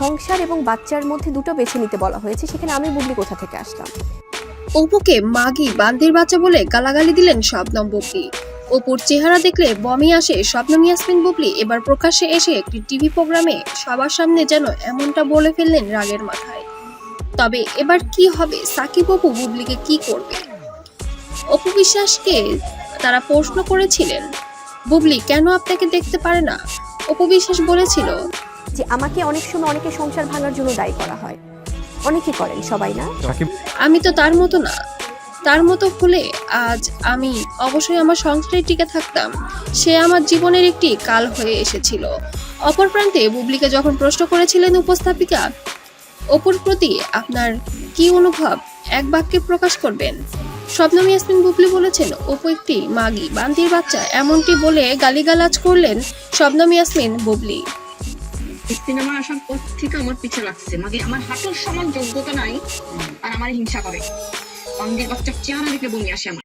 সংসার এবং বাচ্চার মধ্যে দুটো বেছে নিতে বলা হয়েছে, সেখানে আমি বুবলি কোথা থেকে আসলাম? অপুকে মাগি বান্দির বাচ্চা বলে গালাগালি দিলেন শবনম বুবলি। অপুর চেহারা দেখলে বমি আসে, শবনম ইয়াসমিন বুবলি এবার প্রকাশ্যে এসে একটি টিভি প্রোগ্রামে সবার সামনে যেন এমনটা বলে ফেললেন রাগের মাথায়। তবে এবার কি হবে? সাকিব অপু বুবলিকে কি করবে? অপু বিশ্বাসকে তারা প্রশ্ন করেছিলেন। বুবলি, কেন আপনাকে দেখতে পারে না? অপু বিশ্বাস বলেছিল যে আমাকে অনেক সময় অনেকে সংসার ভাঙার জন্য দায়ী করা হয়। অনেকে করেন সবাই না? আমি তো তার মতো না। তার মতো হলে আজ আমি অবশ্যই আমার সংসারে টিকে থাকতাম। সে আমার জীবনের একটি কাল হয়ে এসেছিল। অপর প্রান্তে বুবলিকে যখন প্রশ্ন করেছিলেন উপস্থাপিকা অপুর প্রতি আপনার কি অনুভব? এক বাক্যে প্রকাশ করবেন। শবনম ইয়াসমিন বুবলি বলেছেন অপু একটি মাগি বান্দির বাচ্চা। এমনটি বলে গালিগালাজ করলেন শবনম ইয়াসমিন বুবলি। সিনেমা আসার পর থেকে আমার পিছে লাগছে। মানে আমার হাঁটুর সমান যোগ্যতা নাই, আর আমার হিংসা করে। অঙ্গের বাচ্চা চেহারা দেখে বমি আসে আমার।